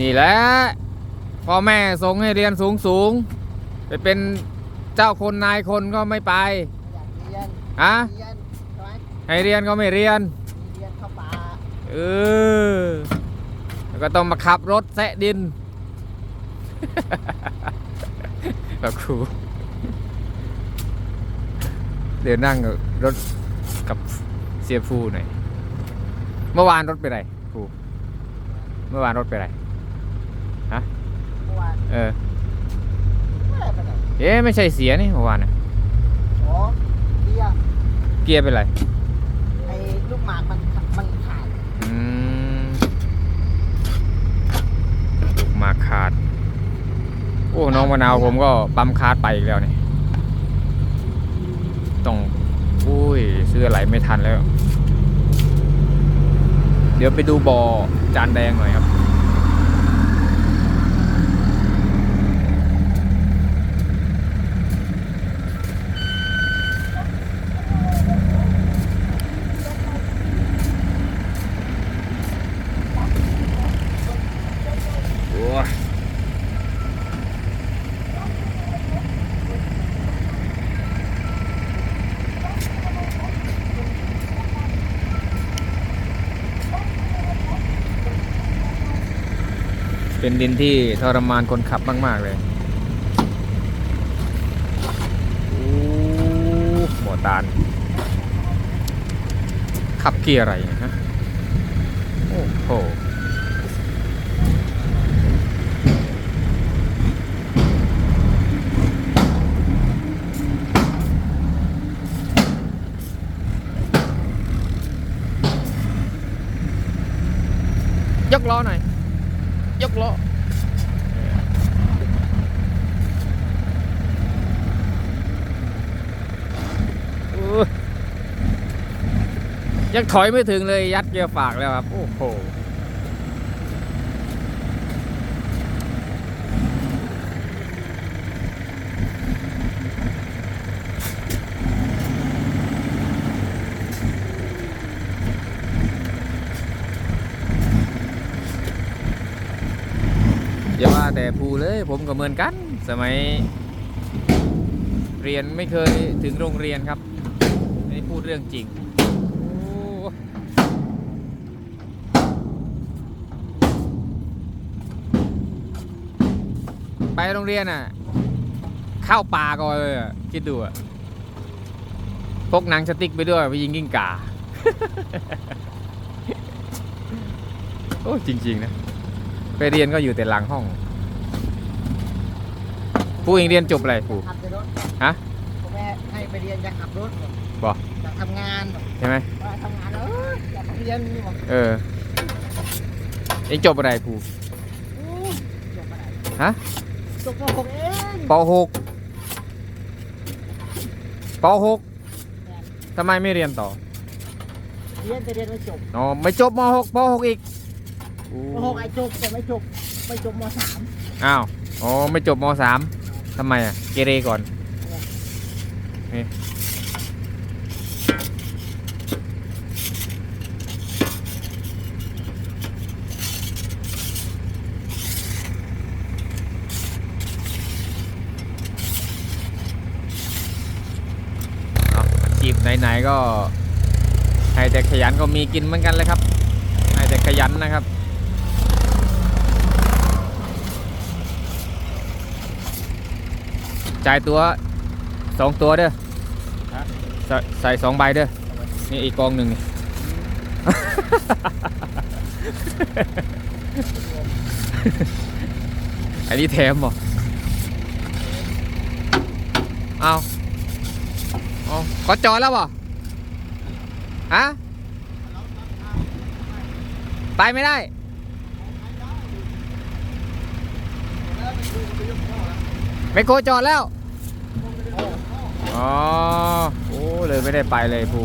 นี่แหละพ่อแม่ส่งให้เรียนสูงสูงๆไปเป็นเจ้าคนนายคนก็ไม่ไปอยากเรียนฮะเรียนใช่ไหมให้เรียนก็ไม่เรียนมีเรียนเข้าป่าเออแล้วก็ต้องมาขับรถแซะดินแบบครูเดี๋ยวนั่งรถกับเสียฟูหน่อย เมื่อวานรถไปไหนครูเมื่อวานรถไปไหน เมื่อวานเออ ไม่ได้ไปไหนเอ๊ะไม่ใช่เสียนี่เมื่อวานน่ะอ๋อเรียนเกียร์เป็นไร ไอ้ลูกหมากมันมันขาดอืมลูกหมากขาด โอ้ น้องมะนาวผมก็ปั๊มคาร์ดไปอีกแล้วนี่ต้องอุ้ยซื้ออะไรไม่ทันแล้ว เดี๋ยวไปดูบอ่อจานแดงหน่อยครับ โอ้ย เป็นดินที่ทรมานคนขับมาก ๆ เลยโอ้หัวตาล ขับเกียร์อะไรเนี่ยฮะโอ้โหยกล้อหน่อยกล้อ เออ ยังถอยไม่ถึงเลยยัดเกียร์ฝากแล้วครับ โอ้โหอย่าว่าแต่ภูเลยผมก็เหมือนกัน สมัย เรียนไม่เคยถึงโรงเรียนครับอันนี้พูดเรื่องจริง ไปโรงเรียนอะ เข้าป่าก่อนเลยอะคิดดูอะพกหนังสติ๊กไปด้วยไปยิงกิ้งก่าโอ้จริง ๆ นะ ไปเรียนก็อยู่แต่หลังห้องผู้เองเรียนจบอะไรผู้ขับแต่รถฮะผมแม่ให้ไปเรียนอยากขับรถบ่อยากทำงานใช่ไหมว่าทำงานเอออยากเรียนนี่บอกเออเองจบอะไรผู้อู้จบอะไรฮะ จบมหกเองปหกปหกทำไมไม่เรียนต่อเรียนแต่เรียนไม่จบอ๋อไม่จบมหกปหกอีกอู้มหกไอ้จบแต่ไม่จบไม่จบมสามอ้าว อ๋อ ไม่จบมสามทำไมอะ เกเรก่อน นี่ เอาอาชีพ ไหนๆก็ให้แต่ขยันก็มีกินเหมือนกันเลยครับให้แต่ขยันนะครับจ่ายตัวสองตัวเด้อใส่ใส่สองใบเด้อนี่อีกกองหนึ่งนี่อันนี้แถมบ่เอาเอา ขอจอดแล้วบ่ฮะไปไม่ได้ ไม่โคจอดแล้ว อ๋อ โอ้เลยไม่ได้ไปเลยภู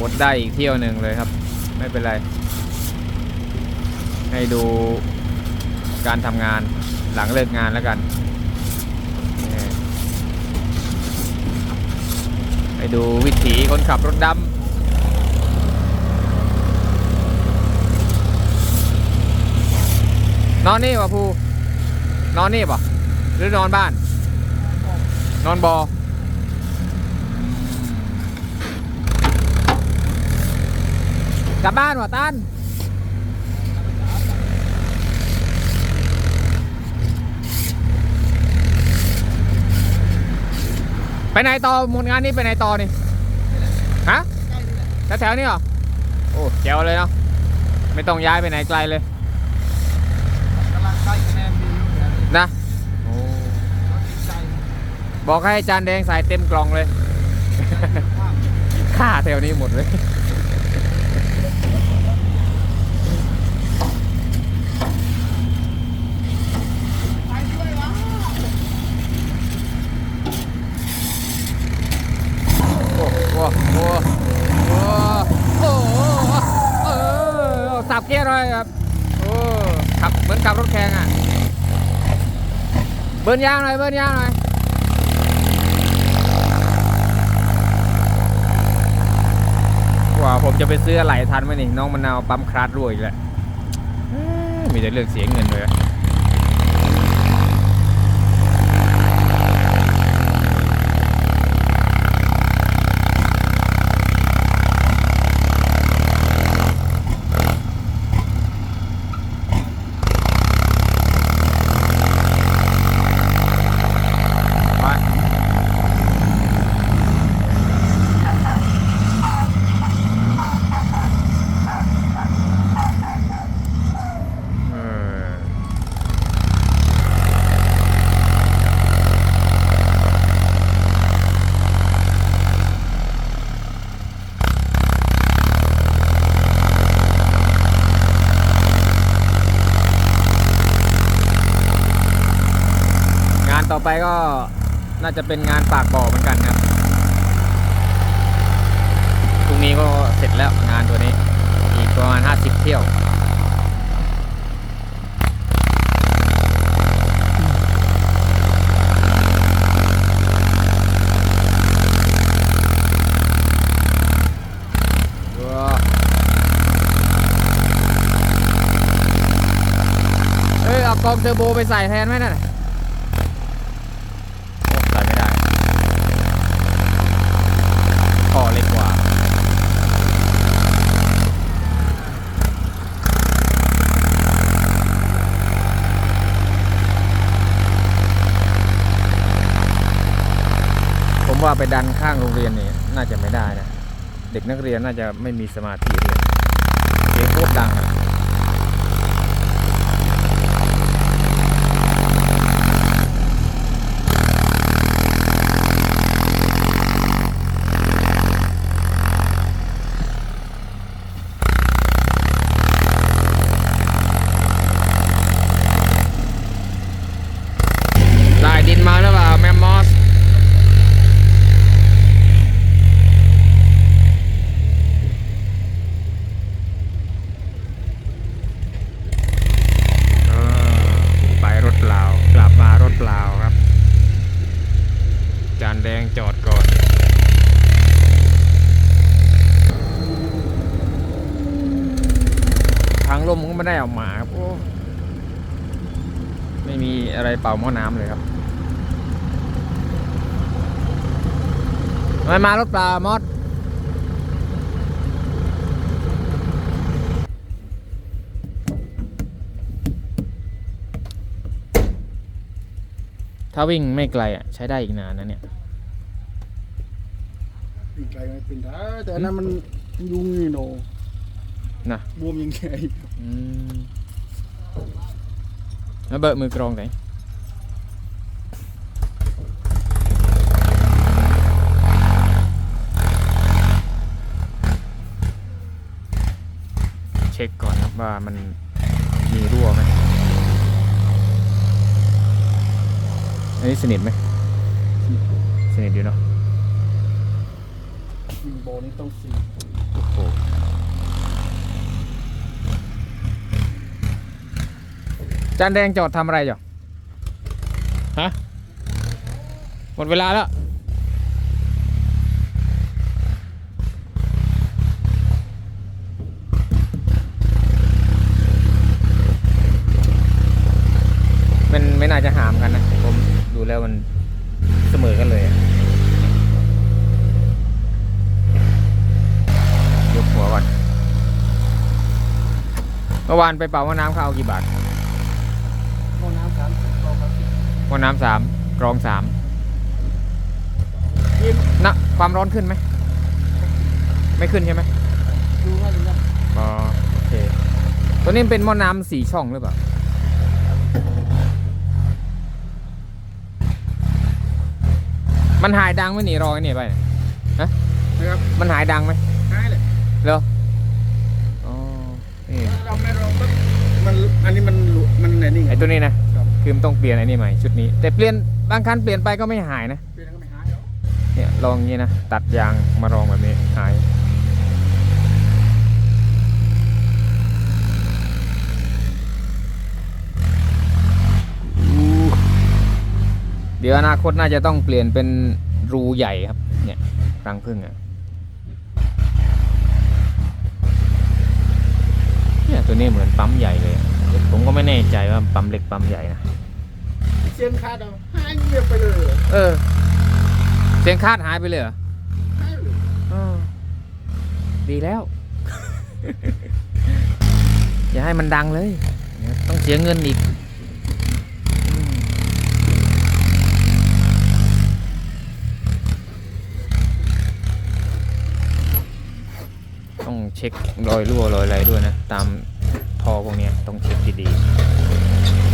อดได้อีกเที่ยวหนึ่งเลยครับ ไม่เป็นไร ให้ดูการทำงานหลังเลิกงานแล้วกัน ไปดูวิถีคนขับรถดำนอนนี่ป่ะภูนอนนี่ป่ะหรือนอนบ้าน นอนบอกลับบ้านว่ะตัน ไปไหนต่อหมดงานนี้ไปไหนต่อนี่ฮะแถวๆนี้เหรอโอ้แจ๋วเลยเนาะไม่ต้องย้ายไปไหนไกลเลยกำลังได้คะแนนดีอยู่แบบนี้นะโอ้บอกให้จานแดงใส่เต็มกล่องเลย ค่าแถวนี้หมดเลย ไปด้วยวะ โอ้โหโอ้โหโอ้โหโอ้โหเอ ขับเกียร์เลยครับ โอ้ขับเหมือนขับรถแข่งอะ เบิร์นยางหน่อย เบิร์นยางหน่อยว่าผมจะไปซื้ออะไรทันไหมนี่ น้องมะนาวปั๊มคลาสรั่วอีกแล้วเอ้ยมีแต่เรื่องเสียเงินเลยอะไปเออางานต่อ ไปก็น่าจะเป็นงานปากบ่อเหมือนกันครับพรุ่งนี้ก็เสร็จแล้วงานตัวนี้ อีกประมาณ 50 เที่ยวเอ้ยเอากองเทอร์โบไปใส่แทนไหมนั่นน่ะโอ้ใส่ไม่ได้ท่อเล็กกว่า ผมว่าไปดันข้างโรงเรียนนี่น่าจะไม่ได้นะ เด็กนักเรียนน่าจะไม่มีสมาธิเรียนเสียงโคตรดังอะได้ดินมาหรือเปล่าแมมมอส อ่าไปรถเปล่ากลับมารถเปล่าครับ จานแดงจอดก่อน ทางลมก็ไม่ได้เออกมาครับโอ้ไม่มีอะไรเป่าหม้อน้ำเลยครับไม่มารถปลามอดถ้าวิ่งไม่ไกลอะใช้ได้อีกนานนะเนี่ยปีกไกลไม่เป็นได้แต่นนั้นมันยุงนี่โน นะบวมยังไงอืมแล้วเบิกมือกรองไหนเช็คก่อนครับว่ามันมีรั่วไหมอันนี้สนิทไหมสนิทอยู่เนาะ ยิงโบนี่ต้องสีโอ้โห จานแดงจอดทำอะไรจ้ะฮะ หมดเวลาแล้วน่าจะหามกันนะ ผมดูแล้วมันเสมอกันเลยอะยกหัวก่อนเมื่อวานไปเป่าว่าน้ำเขาเอากี่บาท ห้องน้ำสามสิบกองครับว่าน้ำสามกรองสามยินนะความร้อนขึ้นไหม ไม่ขึ้นใช่ไหมดูว่าดูว่าอ๋อโอเค ตัวนี้เป็นหม้อน้ำสี่ช่องหรือเปล่ามันหายดังไหมนี่รอยนี่ไปนะครับมันหายดังไหมหายเลยเหรออ๋อนี่เราไม่ลองปุ๊บมันอันนี้มันหลุมันไหนนี่ไงไอตัวนี้นะ คือมันต้องเปลี่ยนไอ้นี่ใหม่ชุดนี้ แต่เปลี่ยนบางคันเปลี่ยนไปก็ไม่หายนะเปลี่ยนก็ไม่หายเนี่ยลองงนี้นะตัดยางมารองแบบนี้หายเดี๋ยวอนาคตน่าจะต้องเปลี่ยนเป็นรูใหญ่ครับ เนี่ยรังพึ่งอะเนี่ยตัวนี้เหมือนปั๊มใหญ่เลย ผมก็ไม่แน่ใจว่าปั๊มเล็กปั๊มใหญ่นะเซียนคาดเอาหายเงียบไปเลยเออ เสียงคาดหายไปเลยเหรอหายเลยออดีแล้ว อย่าให้มันดังเลยเดี๋ยวต้องเสียเงินอีกอืมต้องเช็ครอยรั่วรอยอะไรด้วยนะ ตาม ท่อพวกเนี้ยต้องเช็คดีๆ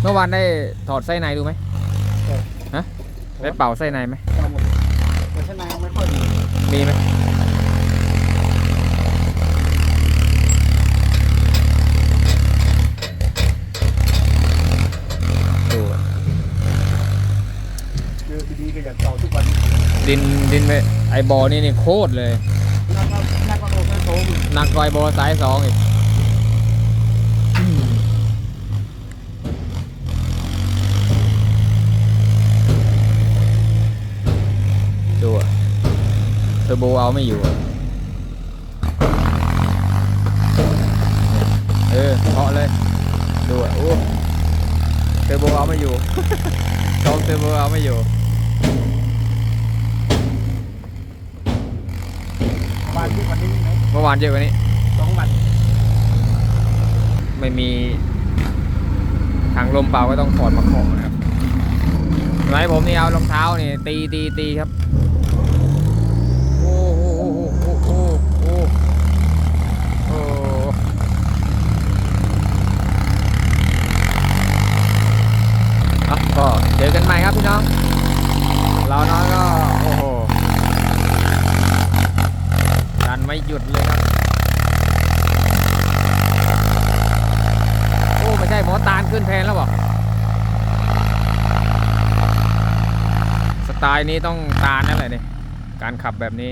เมื่อวานได้ถอดไส้ในดูไหมฮะได้เป่าไส้ในไหมเอาหมดแต่ข้างในยังไม่ค่อยดีมีไหมดูอะ เจอดีๆก็อยากเก่าทุกวัน ดินดินไปไอบอนี่นี่โคตรเลยนักก็นักก็โตแค่โตอยู่หนักกว่าไอบอสายสองอีกดูอะเทอร์โบเอาไม่อยู่อะเออเพาะเลยดูอะโอ้เทอร์โบเอาไม่อยู่กองเทอร์โบเอาไม่อยู่ บ้านที่วันนี้ไหม เมื่อ วานเยอะกว่านี้สองวันไม่มีถังลมเปล่าก็ต้องถอดมาของนะครับสมัยผมนี่เอารองเท้านี่ตีตีตีครับ โอ้โหโอ้โหโอ้โหโอ้โหอะก็เจอกันใหม่ครับพี่น้อง เราน้อยก็ โอ้โห ดันไม่หยุดเลยครับ โอ้ไม่ใช่หมอตานขึ้นแทนแล้วบอกสไตล์นี้ต้องตานนั่นแหละนี่การขับแบบนี้